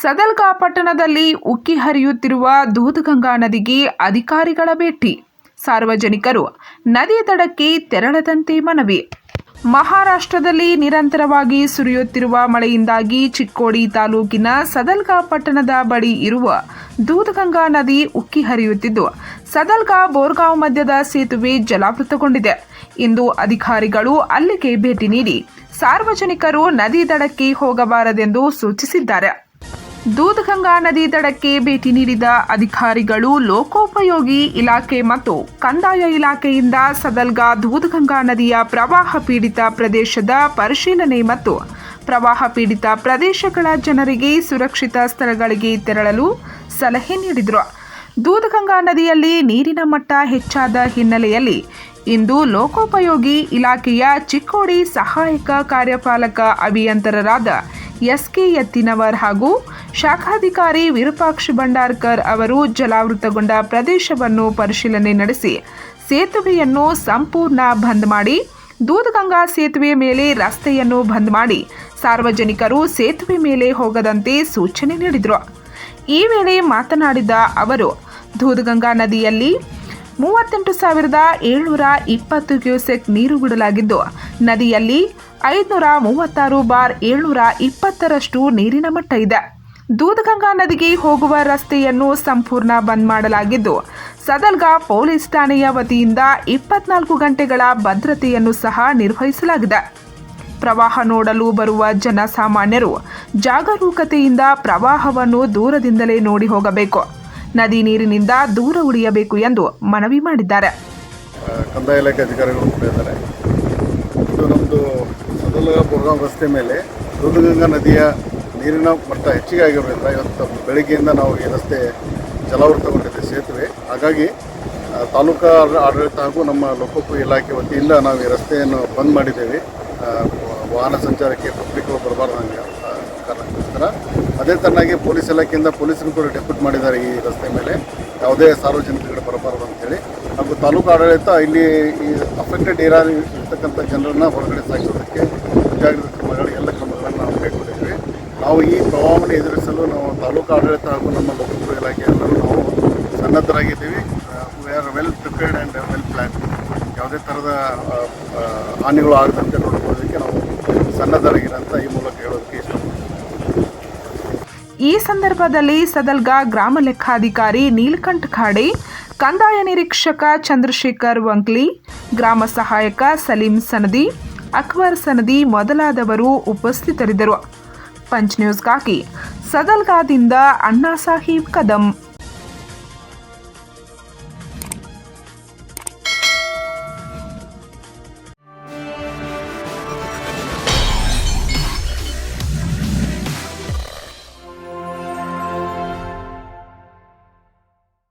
ಸದಲ್ಗಾ ಪಟ್ಟಣದಲ್ಲಿ ಉಕ್ಕಿ ಹರಿಯುತ್ತಿರುವ ದೂದಗಂಗಾ ನದಿಗೆ ಅಧಿಕಾರಿಗಳ ಭೇಟಿ. ಸಾರ್ವಜನಿಕರು ನದಿ ದಡಕ್ಕೆ ತೆರಳದಂತೆ ಮನವಿ. ಮಹಾರಾಷ್ಟ್ರದಲ್ಲಿ ನಿರಂತರವಾಗಿ ಸುರಿಯುತ್ತಿರುವ ಮಳೆಯಿಂದಾಗಿ ಚಿಕ್ಕೋಡಿ ತಾಲೂಕಿನ ಸದಲ್ಗಾ ಪಟ್ಟಣದ ಬಳಿ ಇರುವ ದೂದಗಂಗಾ ನದಿ ಉಕ್ಕಿ ಹರಿಯುತ್ತಿದ್ದು, ಸದಲ್ಗಾ ಬೋರ್ಗಾಂವ್ ಮಧ್ಯದ ಸೇತುವೆ ಜಲಾವೃತಗೊಂಡಿದೆ. ಇಂದು ಅಧಿಕಾರಿಗಳು ಅಲ್ಲಿಗೆ ಭೇಟಿ ನೀಡಿ ಸಾರ್ವಜನಿಕರು ನದಿ ದಡಕ್ಕೆ ಹೋಗಬಾರದೆಂದು ಸೂಚಿಸಿದ್ದಾರೆ. ದೂದಗಂಗಾ ನದಿ ದಡಕ್ಕೆ ಭೇಟಿ ನೀಡಿದ ಅಧಿಕಾರಿಗಳು ಲೋಕೋಪಯೋಗಿ ಇಲಾಖೆ ಮತ್ತು ಕಂದಾಯ ಇಲಾಖೆಯಿಂದ ಸದಲ್ಗಾ ದೂದಗಂಗಾ ನದಿಯ ಪ್ರವಾಹ ಪೀಡಿತ ಪ್ರದೇಶದ ಪರಿಶೀಲನೆ ಮತ್ತು ಪ್ರವಾಹ ಪೀಡಿತ ಪ್ರದೇಶಗಳ ಜನರಿಗೆ ಸುರಕ್ಷಿತ ಸ್ಥಳಗಳಿಗೆ ತೆರಳಲು ಸಲಹೆ ನೀಡಿದರು. ದೂಧಗಂಗಾ ನದಿಯಲ್ಲಿ ನೀರಿನ ಮಟ್ಟ ಹೆಚ್ಚಾದ ಹಿನ್ನೆಲೆಯಲ್ಲಿ ಇಂದು ಲೋಕೋಪಯೋಗಿ ಇಲಾಖೆಯ ಚಿಕ್ಕೋಡಿ ಸಹಾಯಕ ಕಾರ್ಯಪಾಲಕ ಅಭಿಯಂತರರಾದ ಎಸ್ಕೆ ಯತ್ತಿನವರ್ ಹಾಗೂ ಶಾಖಾಧಿಕಾರಿ ವಿರೂಪಾಕ್ಷಿ ಭಂಡಾರ್ಕರ್ ಅವರು ಜಲಾವೃತಗೊಂಡ ಪ್ರದೇಶವನ್ನು ಪರಿಶೀಲನೆ ನಡೆಸಿ ಸೇತುವೆಯನ್ನು ಸಂಪೂರ್ಣ ಬಂದ್ ಮಾಡಿ, ದೂದಗಂಗಾ ಸೇತುವೆ ಮೇಲೆ ರಸ್ತೆಯನ್ನು ಬಂದ್ ಮಾಡಿ, ಸಾರ್ವಜನಿಕರು ಸೇತುವೆ ಮೇಲೆ ಹೋಗದಂತೆ ಸೂಚನೆ ನೀಡಿದರು. ಈ ವೇಳೆ ಮಾತನಾಡಿದ ಅವರು, ದೂದಗಂಗಾ ನದಿಯಲ್ಲಿ ಮೂವತ್ತೆಂಟು ಸಾವಿರದ ಏಳ್ನೂರ ಇಪ್ಪತ್ತು ಕ್ಯೂಸೆಕ್ ನೀರು ಬಿಡಲಾಗಿದ್ದು, ನದಿಯಲ್ಲಿ ಐದುನೂರ ಮೂವತ್ತಾರು ಬಾರ್ ಏಳ್ನೂರ ಇಪ್ಪತ್ತರಷ್ಟು ನೀರಿನ ಮಟ್ಟ ಇದೆ. ದೂದಗಂಗಾ ನದಿಗೆ ಹೋಗುವ ರಸ್ತೆಯನ್ನು ಸಂಪೂರ್ಣ ಬಂದ್ ಮಾಡಲಾಗಿದ್ದು, ಸದಲ್ಗಾ ಪೊಲೀಸ್ ಠಾಣೆಯ ವತಿಯಿಂದ ಇಪ್ಪತ್ನಾಲ್ಕು ಗಂಟೆಗಳ ಭದ್ರತೆಯನ್ನು ಸಹ ನಿರ್ವಹಿಸಲಾಗಿದೆ. ಪ್ರವಾಹ ನೋಡಲು ಬರುವ ಜನಸಾಮಾನ್ಯರು ಜಾಗರೂಕತೆಯಿಂದ ಪ್ರವಾಹವನ್ನು ದೂರದಿಂದಲೇ ನೋಡಿ ಹೋಗಬೇಕು. ನದಿ ನೀರಿನಿಂದ ದೂರ ಉಳಿಯಬೇಕು ಎಂದು ಮನವಿ ಮಾಡಿದ್ದಾರೆ. ಕಂದಾಯ ಇಲಾಖೆ ಅಧಿಕಾರಿಗಳು ಕೂಡ ಇದು ನಮ್ಮದು ಸದಲ್ಗಾ ಬೋರ್ಗಾಂವ್ ರಸ್ತೆ ಮೇಲೆ ದೂದಗಂಗಾ ನದಿಯ ನೀರಿನ ಮಟ್ಟ ಹೆಚ್ಚಿಗೆ ಆಗಿರೋದ್ರಿಂದ ಇವತ್ತು ಬೆಳಗ್ಗೆಯಿಂದ ನಾವು ಈ ರಸ್ತೆ ಜಲಾವೃತಗೊಂಡಿದೆ ಸೇತುವೆ. ಹಾಗಾಗಿ ತಾಲೂಕಾ ಆಡಳಿತ ಹಾಗೂ ನಮ್ಮ ಲೋಕೋಪಯೋಗಿ ಇಲಾಖೆ ವತಿಯಿಂದ ನಾವು ಈ ರಸ್ತೆಯನ್ನು ಬಂದ್ ಮಾಡಿದ್ದೇವೆ. ವಾಹನ ಸಂಚಾರಕ್ಕೆ ಪಬ್ಲಿಕ್ಗಳು ಬರಬಾರ್ದಂಗೆ ಕಾರಣಕ್ಕೋಸ್ಕರ. ಅದೇ ತರನಾಗಿ ಪೊಲೀಸ್ ಇಲಾಖೆಯಿಂದ ಪೊಲೀಸರು ಕೂಡ ಡೆಪ್ಯೂಟ್ ಮಾಡಿದ್ದಾರೆ ಈ ರಸ್ತೆ ಮೇಲೆ. ಯಾವುದೇ ಸಾರ್ವಜನಿಕರು ಬರಬಾರದು ಅಂತೇಳಿ ಹಾಗೂ ತಾಲೂಕು ಆಡಳಿತ ಇಲ್ಲಿ ಈ ಅಫೆಕ್ಟೆಡ್ ಏರಿಯಾ ಇರ್ತಕ್ಕಂಥ ಜನರನ್ನ ಹೊರಗಡೆ ಸಾಗಿಸೋದಕ್ಕೆ ಮುಂಜಾಗ್ರತಾ ಕ್ರಮಗಳು ಎಲ್ಲ ನಾವು ಈ ಪ್ರವಾಹವನ್ನು ಎದುರಿಸಲು ನಾವು ತಾಲೂಕು ಆಡಳಿತ ಹಾಗೂ ನಮ್ಮ ಲೋಕೋಪಯೋಗಿ ಇಲಾಖೆ ಎಲ್ಲರೂ ನಾವು ಸನ್ನದ್ಧರಾಗಿದ್ದೀವಿ. We are well prepared and well plan ಯಾವುದೇ ಥರದ ಆ, ಹಾನಿಗಳು ಆಗದಂತೆ ನೋಡ್ಕೊಳ್ಳೋದಕ್ಕೆ ನಾವು ಸನ್ನದ್ಧರಾಗಿರೋಂಥ ಈ ಮೂಲಕ ಹೇಳೋದಕ್ಕೆ ಇಷ್ಟಪಡ್ತೀವಿ ಈ ಸಂದರ್ಭದಲ್ಲಿ ಸದಲ್ಗಾ ಗ್ರಾಮ ಲೆಕ್ಕಾಧಿಕಾರಿ ನೀಲಕಂಠ ಖಾಡೆ ಕಂದಾಯ ನಿರೀಕ್ಷಕ ಚಂದ್ರಶೇಖರ್ ವಂಕ್ಲಿ ಗ್ರಾಮ ಸಹಾಯಕ ಸಲೀಂ ಸನದಿ ಅಕ್ಬರ್ ಸನದಿ ಮೊದಲಾದವರು ಉಪಸ್ಥಿತರಿದ್ದರು. ಪಂಚ್ ನ್ಯೂಸ್ಗಾಗಿ ಸದಲ್ಗಾದಿಂದ ಅಣ್ಣಾ ಸಾಹೀಬ್ ಕದಂ.